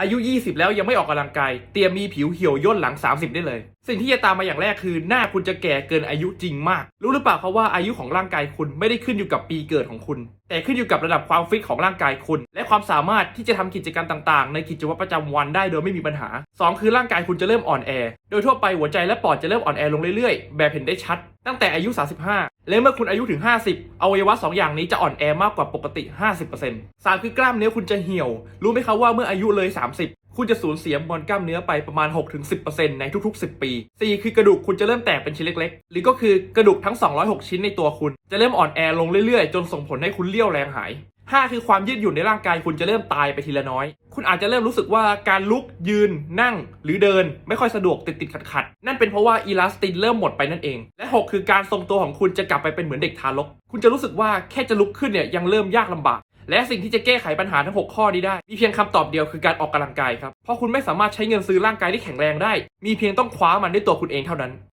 อายุ 20 แล้วยังไม่ออกกำลังกาย เตรียมมีผิวเหี่ยวย่นหลัง 30 ได้เลย สิ่งที่จะตามมาอย่างแรกคือ หน้าคุณจะแก่เกินอายุจริงมาก รู้หรือเปล่าครับว่าอายุของร่างกายคุณไม่ได้ขึ้นอยู่กับปีเกิดของคุณ แต่ขึ้นอยู่กับระดับความฟิตของร่างกายคุณ และความสามารถที่จะทำกิจกรรมต่างๆ ในกิจวัตรประจำวันได้โดยไม่มีปัญหา 2 คือร่างกายคุณจะเริ่มอ่อนแอ โดยทั่วไปหัวใจและปอดจะเริ่มอ่อนแอลงเรื่อยๆ แบบเห็นได้ชัด ตั้งแต่อายุ 35 และเมื่อคุณอายุถึง 50 อวัยวะ 2 อย่างนี้จะอ่อนแอมากกว่าปกติ 50% 3คือกล้ามเนื้อคุณจะเหี่ยว รู้ไหมครับว่าเมื่ออายุเลย 30 คุณจะสูญเสียมวลกล้ามเนื้อไปประมาณ 6-10%ในทุกๆ 10 ปี 4 คือกระดูกคุณจะเริ่มแตกเป็นชิ้นเล็กๆ หรือก็คือกระดูกทั้ง 206 ชิ้นในตัวคุณ จะเริ่มอ่อนแอลงเรื่อยๆ จนส่งผลให้คุณเลี้ยวแรงหาย 5 คือความยืดหยุ่นในร่างกายคุณจะเริ่มตายไปทีละน้อย คุณอาจจะเริ่มรู้สึกว่าการลุกยืน นั่ง หรือเดินไม่ค่อยสะดวกติดติดขัดขัดๆนั่นเป็นเพราะว่าอีลาสตินเริ่มหมดไปนั่นเอง และ 6 คือการทรงตัวของคุณจะกลับไปเป็นเหมือนเด็กทารก คุณจะรู้สึกว่าแค่จะลุกขึ้นเนี่ยยังเริ่มยากลำบาก และสิ่งที่จะแก้ไขปัญหาทั้ง 6 ข้อนี้ได้ มีเพียงคำตอบเดียวคือการออกกำลังกายครับ เพราะคุณไม่สามารถใช้เงินซื้อร่างกายที่แข็งแรงได้ มีเพียงต้องคว้ามันด้วยตัวคุณเองเท่านั้น